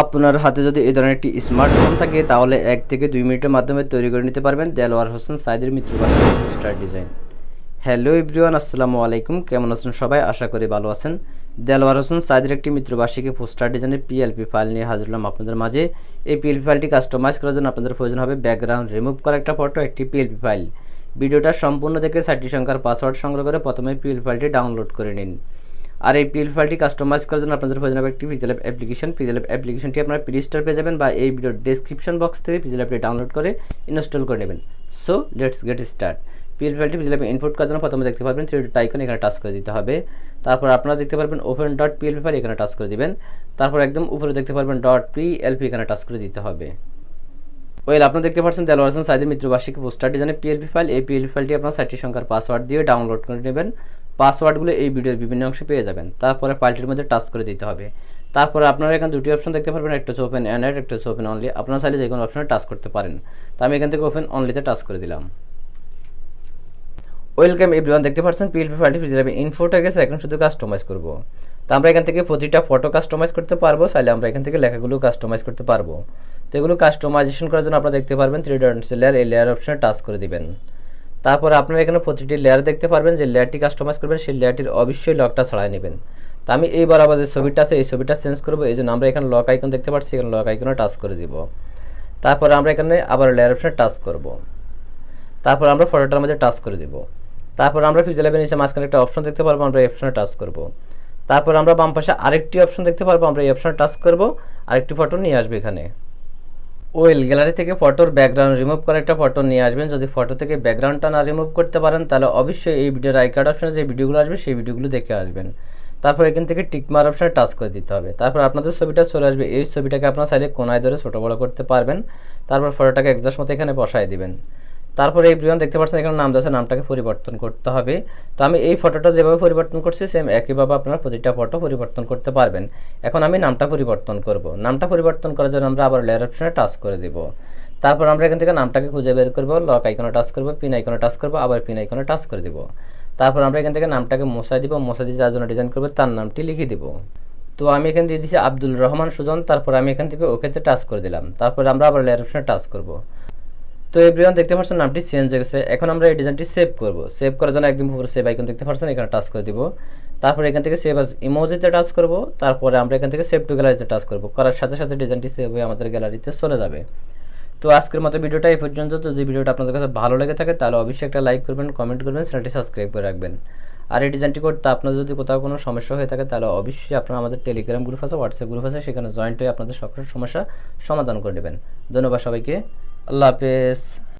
আপনার হাতে যদি এই ধরনের একটি স্মার্টফোন থাকে, তাহলে এক থেকে দুই মিনিটের মাধ্যমে তৈরি করে নিতে পারবেন দেলোয়ার হোসেন সাইদের মিত্রবাসী স্টার ডিজাইন হ্যালো এভরিওয়ান আসসালামু আলাইকুম। কেমন আছেন সবাই? আশা করি ভালো আছেন। দেলোয়ার হোসেন সাইদের একটি মিত্রবাসীকে পোস্টার ডিজাইনের পিএলপি ফাইল নিয়ে হাজির হলাম আপনাদের মাঝে। এই পিএলপি ফাইলটি কাস্টমাইজ করার জন্য আপনাদের প্রয়োজন হবে ব্যাকগ্রাউন্ড রিমুভ করা একটা ফটো একটি পিএলপি ফাইল ভিডিওটা সম্পূর্ণ দেখে সাইটটি সংখ্যার পাসওয়ার্ড সংগ্রহ করে প্রথমে পিএলপি ফাইলটি ডাউনলোড করে নিন। আর এই পিএল ফাইলটি কাস্টমাইজ করার জন্য আপনাদের প্রয়োজন হবে একটি পিজেল অ্যাপ্লিকেশন পিজেল অ্যাপ্লিকেশনটি আপনারা প্লে স্টোর পেয়ে যাবেন বা এই ভিডিওর ডেসক্রিপশন বক্স থেকে পিজেল অ্যাপটি ডাউনলোড করে ইনস্টল করে নেবেন। So let's get start PL ফাইলটি পিজেল অ্যাপে ইনপুট করার জন্য প্রথমে দেখতে পারবেন থ্রি ডট আইকন এখানে টাচ করে দিতে হবে। তারপর আপনারা দেখতে পারবেন ওপেন ডট পিএল ফাইল এখানে টাচ করে দিবেন। তারপর একদম উপরে দেখতে পারবেন ডট পিএলপি এখানে টাচ করে দিতে হবে। ওয়েল আপনারা দেখতে পাচ্ছেন দেলোয়ার হোসেন সাইদের মিত্রবার্ষিকী পোস্টার ডিজাইনের পিএলপি ফাইল এই পিএলপি ফাইলটি আপনার সাইটটি সংখ্যার পাসওয়ার্ড দিয়ে ডাউনলোড করে নেবেন। পাসওয়ার্ডগুলো এই ভিডিওর বিভিন্ন অংশে পেয়ে যাবেন। তারপরে ফাইলটির মধ্যে টাচ করে দিতে হবে। তারপরে আপনারা এখানে দুটি অপশন দেখতে পারবেন, একটা হচ্ছে ওপেন অ্যান্ড্রয়েড একটা হচ্ছে ওপেন অনলি আপনারা চাইলে যে কোনো অপশনে টাচ করতে পারেন। তো আমি এখান থেকে ওপেন অনলিতে টাচ করে দিলাম। ওয়েলকাম এভরিওয়ান দেখতে পাচ্ছেন? পিএলপি ফাইলটি ফিরে যাবে ইনফোটা গেছে, এখন শুধু কাস্টমাইজ করব। তো আমরা এখান থেকে প্রতিটা ফটো কাস্টমাইজ করতে পারব, চাইলে আমরা এখান থেকে লেখাগুলো কাস্টমাইজ করতে পারব। তো এগুলো কাস্টমাইজেশন করার জন্য আপনারা দেখতে পারবেন থ্রি ডট লেয়ার এই লেয়ার অপশনে টাচ করে দিবেন। তারপরে আপনারা এখানে প্রতিটি লেয়ার দেখতে পারবেন, যে লেয়ারটি কাস্টমাইজ করবেন, সেই লেয়ারটির অবশ্যই লকটা ছাড়াই নেবেন। তো আমি এই আবার যে ছবিটা আছে, এই ছবিটা চেঞ্জ করব। এই জন্য আমরা এখানে লক আইকন দেখতে পাচ্ছি, এখানে লক আইকনে টাচ করে দিব। তারপরে আমরা এখানে আবার লেয়ার অপশনে টাচ করব। তারপর আমরা ফটোটার মধ্যে টাচ করে দিব। তারপর আমরা ফিজিলাবের নিচে মাঝখানে একটা অপশন দেখতে পারব, আমরা এই অপশনে টাচ করব। তারপর আমরা বাম পাশে আরেকটি অপশন দেখতে পারব, আমরা এই অপশনে টাচ করব। আরেকটি ফটো নিয়ে আসবে এখানে। ওয়েল, গ্যালারি থেকে ফটোর ব্যাকগ্রাউন্ড রিমুভ করে একটা ফটো নিয়ে আসবেন। যদি ফটো থেকে ব্যাকগ্রাউন্ডটা না রিমুভ করতে পারেন, তাহলে অবশ্যই এই ভিডিওর আই কার্ড অপশনে যে ভিডিওগুলো আসবে, সেই ভিডিওগুলো দেখে আসবেন। তারপর এখান থেকে টিকমার অপশানে টাচ করে দিতে হবে। তারপর আপনাদের ছবিটা চলে আসবে। এই ছবিটাকে আপনার সাইডে কোনায় ধরে ছোটো বড়ো করতে পারবেন। তারপর ফটোটাকে একজাস্ট মতো এখানে বসায় দিবেন। তারপরে এই ব্রিয়ন দেখতে পাচ্ছেন এখানে নাম দেওয়া নামটাকে পরিবর্তন করতে হবে। তো আমি এই ফটোটা যেভাবে পরিবর্তন করছি সেম একইভাবে আপনারা প্রতিটা ফটো পরিবর্তন করতে পারবেন। এখন আমি নামটা পরিবর্তন করব। নামটা পরিবর্তন করার জন্য আমরা আবার লেয়ার অপশনে টাচ করে দেব। তারপর আমরা এখান থেকে নামটাকে খুঁজে বের করব লক আইকনে টাচ করব পিন আইকনে টাচ করব, আবার পিন আইকনে টাচ করে দেব। তারপর আমরা এখান থেকে নামটাকে মশাই দিব মশাই দিয়ে যার জন্য ডিজাইন করব তার নামটি লিখে দিব। তো আমি এখান দিয়ে দিচ্ছি আব্দুল রহমান সুজন, তারপর আমি এখান থেকে ওকেতে টাচ করে দিলাম। তারপর আমরা আবার লেয়ার অপশনে টাচ করব। তো এভরিওয়ান দেখতে পাচ্ছেন নামটি চেঞ্জ হয়ে গেছে। এখন আমরা এই ডিজাইনটি সেভ করব। সেভ করার জন্য একদম উপরে সেভ আইকন দেখতে পাচ্ছেন এখানে টাচ করে দিব। তারপর এখান থেকে সেভ আস ইমোজিতে টাচ করব। তারপরে আমরা এখান থেকে সেভ টু গ্যালারিতে টাচ করব। করার সাথে সাথে ডিজাইনটি সেভ হয়ে আমাদের গ্যালারিতে চলে যাবে। তো আজকের মতো ভিডিওটা এই পর্যন্ত। যদি ভিডিওটা আপনাদের কাছে ভালো লেগে থাকে, তাহলে অবশ্যই একটা লাইক করবেন কমেন্ট করবেন, চ্যানেলটি সাবস্ক্রাইব করে রাখবেন। আর এই ডিজাইনটি করতে আপনার যদি কোথাও কোনো সমস্যা হয়ে থাকে, তাহলে অবশ্যই আপনারা আমাদের টেলিগ্রাম গ্রুপ আছে হোয়াটসঅ্যাপ গ্রুপ আছে, সেখানে জয়েন্ট হয়ে আপনাদের সকল সমস্যা সমাধান করে নেবেন। ধন্যবাদ সবাইকে। আল্লাহ হাফেজ।